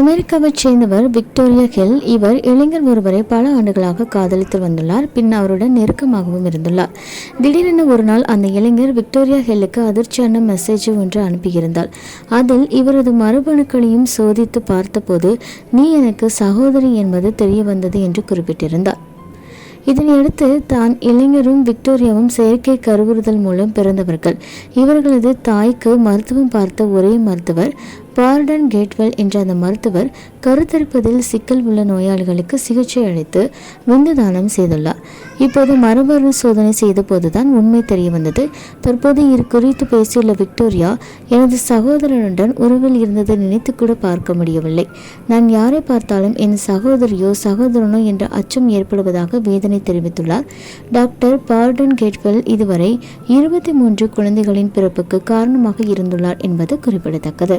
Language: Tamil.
அமெரிக்காவைச் சேர்ந்தவர் விக்டோரியா ஹில். இவர் இளைஞர் ஒருவரை பல ஆண்டுகளாக காதலித்து வந்துள்ளார். பின் அவருடன் நெருக்கமாகவும் இருந்துள்ளார். திடீரென ஒரு நாள் அந்த இளைஞர் விக்டோரியா ஹில்லுக்கு அதிர்ச்சியான மெசேஜ் ஒன்று அனுப்பியிருந்தார் அதில் இவரது மரபணுக்களையும் சோதித்து பார்த்தபோது நீ எனக்கு சகோதரி என்பது தெரிய வந்தது என்று குறிப்பிட்டிருந்தார். இதனையடுத்து தான் இளைஞரும் விக்டோரியாவும் செயற்கை கருவுறுதல் மூலம் பிறந்தவர்கள். இவர்களது தாய்க்கு மருத்துவம் பார்த்த ஒரே மருத்துவர் பார்டன் கேட்வெல் என்ற அந்த மருத்துவர் கருத்தரிப்பதில் சிக்கல் உள்ள நோயாளிகளுக்கு சிகிச்சை அளித்து விந்து தானம் செய்துள்ளார். இப்போது மரபணு சோதனை செய்த போதுதான் உண்மை தெரிய வந்தது. தற்போது இது குறித்து பேசியுள்ள விக்டோரியா எனது சகோதரனுடன் உறவில் இருந்ததை நினைத்து கூட பார்க்க முடியவில்லை. நான் யாரை பார்த்தாலும் என் சகோதரியோ சகோதரனோ என்ற அச்சம் ஏற்படுவதாக வேதனை தெரிவித்துள்ளார். டாக்டர் பார்டன் கேட்வெல் இதுவரை இருபத்தி மூன்று குழந்தைகளின் பிறப்புக்கு காரணமாக இருந்துள்ளார் என்பது குறிப்பிடத்தக்கது.